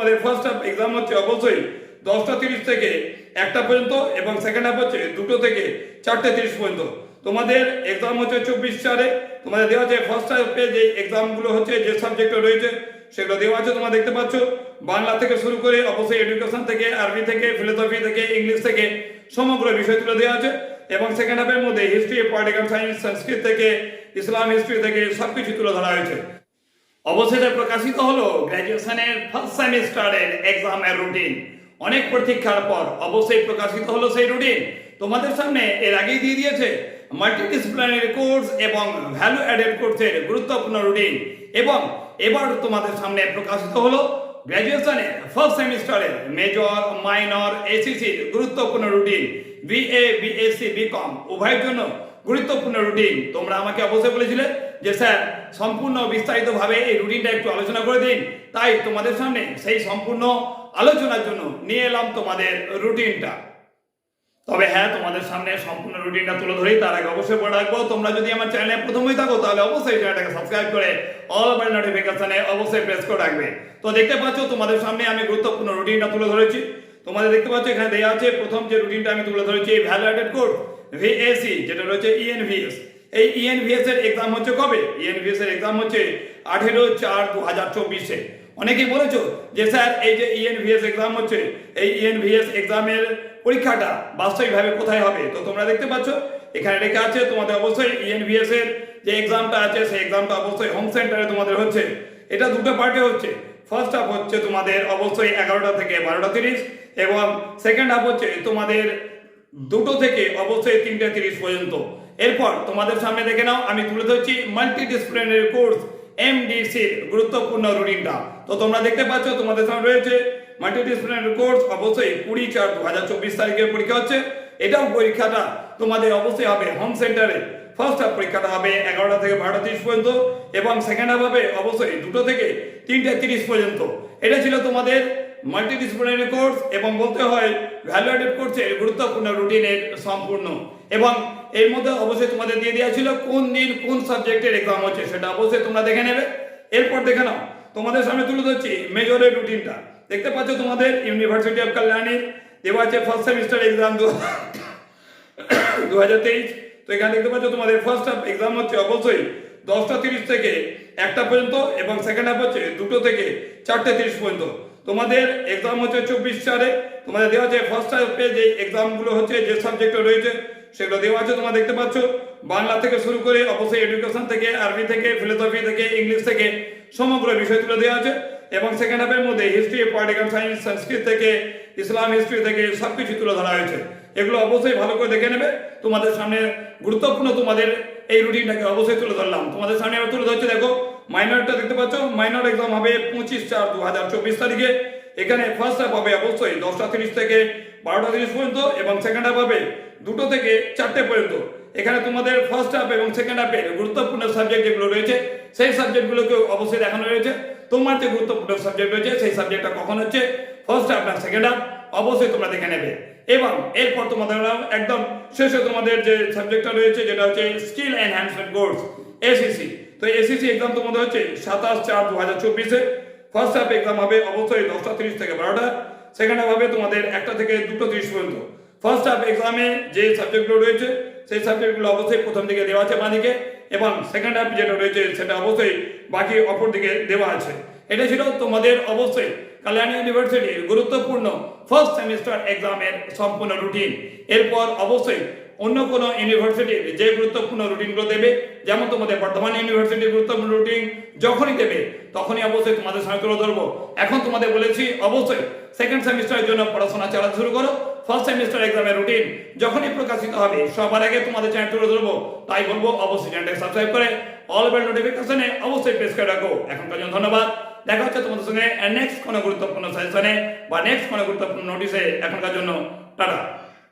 আমাদের first half exam হচ্ছে অবশ্যই দশটা তিরিশ থেকে একটা পর্যন্ত এবং সেকেন্ড হাফ হচ্ছে দুটো থেকে চারটে তিরিশ পর্যন্ত। তোমাদের এক্সাম হচ্ছে চব্বিশ চারে, তোমাদের দেওয়া আছে ফার্স্ট হাফে যে এক্সামগুলো হচ্ছে যে সাবজেক্ট রয়েছে সেগুলো দেওয়া আছে, তোমরা দেখতে পাচ্ছ। বাংলা থেকে শুরু করে অবশ্যই এডুকেশন থেকে আরবি থেকে ফিলোসফি থেকে ইংলিশ থেকে সমগ্র বিষয়গুলো দেওয়া আছে। এবং সেকেন্ড হাফের মধ্যে হিস্ট্রি পলিটিক্যাল সায়েন্স সংস্কৃত থেকে ইসলাম হিস্ট্রি থেকে সবকিছু তুলে ধরা হয়েছে। অবশেষে প্রকাশিত হলো গ্র্যাজুয়েশনের ফার্স্ট সেমিস্টারের এক্সামের রুটিন অনেক প্রতীক্ষার পর অবশ্যই প্রকাশিত হলো সেই রুটিন তোমাদের সামনে এর আগেই দিয়ে দিয়েছে মাল্টিডিসিপ্লিনারি কোর্স এবং ভ্যালু অ্যাডেড কোর্সের গুরুত্বপূর্ণ রুটিন এবং এবার তোমাদের সামনে প্রকাশিত হলো গ্র্যাজুয়েশনের ফার্স্ট সেমিস্টারের মেজর মাইনর এসিসির গুরুত্বপূর্ণ রুটিন বিএ বিএসসি বিকম উভয়ের জন্য গুরুত্বপূর্ণ রুটিন তোমরা আমাকে অবশ্যই বলেছিলে যে, স্যার, সম্পূর্ণ বিস্তারিতভাবে এই রুটিনটা একটু আলোচনা করে দিন। তাই তোমাদের সামনে সেই সম্পূর্ণ আলোচনার জন্য নিয়ে এলাম তোমাদের রুটিনটা তবে হ্যাঁ তোমাদের সামনে সম্পূর্ণ রুটিনটা তুলে ধরেই তার আগে অবশ্যই বলে রাখব, তোমরা যদি আমার চ্যানেলে প্রথমেই থাকো, তাহলে অবশ্যই চ্যানেলটাকে সাবস্ক্রাইব করে অল বেল নোটিফিকেশনে অবশ্যই প্রেস করে রাখবে। তো দেখতে পাচ্ছ, তোমাদের সামনে আমি গুরুত্বপূর্ণ রুটিনটা তুলে ধরেছি। তোমাদের দেখতে পাচ্ছ, এখানে দেওয়া আছে, প্রথম যে রুটিনটা আমি তুলে ধরেছি, এই ভ্যালু অ্যাডেড কোড ভিএসি যেটা রয়েছে ইএনভিএস এই E ইএনভিএস এর এক্সাম হচ্ছে কবে? ইএনভিএস এর এক্সাম হচ্ছে আঠেরো চার দু হাজার চব্বিশে। অনেকেই বলেছ যে, স্যার, এই যে E ইএনভিএস এক্সাম হচ্ছে, এই E ইএনভিএস এক্সামের পরীক্ষাটা বাস্তবিকভাবে কোথায় হবে? তো তোমরা দেখতে পাচ্ছ, এখানে লেখা আছে, তোমাদের অবশ্যই E ইএনভিএস এর যে এক্সামটা আছে, সেই এক্সামটা অবশ্যই হোম সেন্টারে তোমাদের হচ্ছে। এটা দুটো পার্টে হচ্ছে। ফার্স্ট হাফ হচ্ছে তোমাদের অবশ্যই এগারোটা থেকে বারোটা তিরিশ এবং সেকেন্ড হাফ হচ্ছে তোমাদের দুটো থেকে অবশ্যই তিনটে তিরিশ পর্যন্ত। এরপর তোমাদের সামনে দেখে নাও, আমি তুলে ধরছি মাল্টি ডিসিপ্লিনারি কোর্স এমডিসির গুরুত্বপূর্ণ রুটিনটা। তো তোমরা দেখতে পাচ্ছ, তোমাদের সামনে রয়েছে মাল্টি ডিসিপ্লিনারি কোর্স অবশ্যই কুড়ি চার দু হাজার চব্বিশ তারিখের পরীক্ষা হচ্ছে। এটাও পরীক্ষাটা তোমাদের অবশ্যই হবে হোম সেন্টারে ফার্স্ট হাফ পরীক্ষাটা হবে এগারোটা থেকে বারোটা তিরিশ পর্যন্ত এবং সেকেন্ড হাফ হবে অবশ্যই দুটো থেকে তিনটে তিরিশ পর্যন্ত। এটা ছিল তোমাদের মাল্টিডিসিপ্লিনারি কোর্স এবং বলতে হয় ভ্যালু অ্যাডেড কোর্সের গুরুত্বপূর্ণ রুটিনের সম্পূর্ণ। এবং এর মধ্যে অবশ্যই তোমাদের দিয়ে দেওয়া ছিল কোন দিন কোন সাবজেক্টের এক্সাম হচ্ছে, সেটা অবশ্যই তোমরা দেখে নেবে। এরপর দেখে নাও, তোমাদের সামনে তুলে ধরছি মেজরের রুটিনটা দেখতে পাচ্ছ তোমাদের ইউনিভার্সিটি অফ কল্যাণীর দেওয়া আছে ফার্স্ট সেমিস্টার এক্সাম দু হাজার তেইশ। তো এখানে দেখতে পাচ্ছ তোমাদের ফার্স্ট হাফ এক্সাম হচ্ছে অবশ্যই দশটা তিরিশ থেকে একটা পর্যন্ত এবং সেকেন্ড হাফ হচ্ছে দুটো থেকে চারটে তিরিশ পর্যন্ত। তোমাদের এক্সাম হচ্ছে চব্বিশ চারে তোমাদের দেওয়া আছে ফার্স্ট হাফে যে এক্সামগুলো হচ্ছে যে সাবজেক্ট রয়েছে, সেগুলো দেওয়া আছে তোমরা দেখতে পাচ্ছ। বাংলা থেকে শুরু করে অবশ্যই এডুকেশন থেকে আরবি থেকে ফিলোসফি থেকে ইংলিশ থেকে সমগ্র বিষয়গুলো দেওয়া আছে। এবং সেকেন্ড হাফের মধ্যে হিস্ট্রি পলিটিক্যাল সায়েন্স সংস্কৃত থেকে ইসলাম হিস্ট্রি থেকে সবকিছু তুলে ধরা হয়েছে। এগুলো অবশ্যই ভালো করে দেখে নেবে। তোমাদের সামনে গুরুত্বপূর্ণ তোমাদের এই রুটিনটাকে অবশ্যই তুলে ধরলাম। তোমাদের সামনে তুলে ধরছে, দেখো মাইনরটা দেখতে পাচ্ছ? মাইনর এক্সাম হবে পঁচিশ চার দু হাজার চব্বিশ তারিখে। এখানে ফার্স্ট হাফ হবে অবশ্যই দশটা তিরিশ থেকে বারোটা তিরিশ পর্যন্ত এবং সেকেন্ড হাফ হবে দুটো থেকে চারটে পর্যন্ত। এখানে তোমাদের ফার্স্ট হাফ এবং সেকেন্ড হাফের গুরুত্বপূর্ণ সাবজেক্ট যেগুলো রয়েছে, সেই সাবজেক্টগুলোকে অবশ্যই দেখানো রয়েছে। তোমার যে গুরুত্বপূর্ণ সাবজেক্ট রয়েছে, সেই সাবজেক্টটা কখন হচ্ছে? ফার্স্ট হাফ না সেকেন্ড হাফ অবশ্যই তোমরা দেখে নেবে। এবং এরপর তোমাদের একদম শেষে তোমাদের যে সাবজেক্টটা রয়েছে, যেটা হচ্ছে স্কিল এনহ্যান্সমেন্ট কোর্স এসিসি তো এসিসি এক্সাম তোমাদের হচ্ছে সাতাশ চার দু হাজার চব্বিশে। ফার্স্ট হাফ এক্সাম হবে অবশ্যই দশটা তিরিশ থেকে বারোটা। সেকেন্ড হাফ হবে তোমাদের একটা থেকে দুটো তিরিশ পর্যন্ত। ফার্স্ট হাফ এক্সামে যে সাবজেক্টগুলো রয়েছে, সেই সাবজেক্টগুলো অবশ্যই প্রথম দিকে দেওয়া আছে বাঁদিকে এবং সেকেন্ড হাফ যেটা রয়েছে সেটা অবশ্যই বাকি অপর দিকে দেওয়া আছে। এটা ছিল তোমাদের অবশ্যই কল্যাণী ইউনিভার্সিটির গুরুত্বপূর্ণ ফার্স্ট সেমিস্টার এক্সামের সম্পূর্ণ রুটিন এরপর অবশ্যই অন্য কোনো ইউনিভার্সিটির যে গুরুত্বপূর্ণ রুটিনগুলো দেবে, যেমন তোমাদের বর্ধমান ইউনিভার্সিটির গুরুত্বপূর্ণ রুটিন যখনই দেবে, তখনই অবশ্যই তোমাদের তুলে ধরবো। এখন তোমাদের বলেছি, অবশ্যই সেকেন্ড সেমিস্টারের জন্য পড়াশোনা চালাতে শুরু করো। ফার্স্ট সেমিস্টার এক্সামের রুটিন যখনই প্রকাশিত হবে, সবার আগে তোমাদের চ্যানেল তুলে ধরবো। তাই বলব, অবশ্যই চ্যানেলটাকে সাবস্ক্রাইব করে অল বেল নোটিফিকেশনে অবশ্যই প্রেস করে রাখো। এখনকার জন্য ধন্যবাদ। দেখা হচ্ছে তোমাদের সঙ্গে নেক্সট কোনো গুরুত্বপূর্ণ সেশনে বা নেক্সট কোনো গুরুত্বপূর্ণ নোটিশে এখনকার জন্য। টাটা।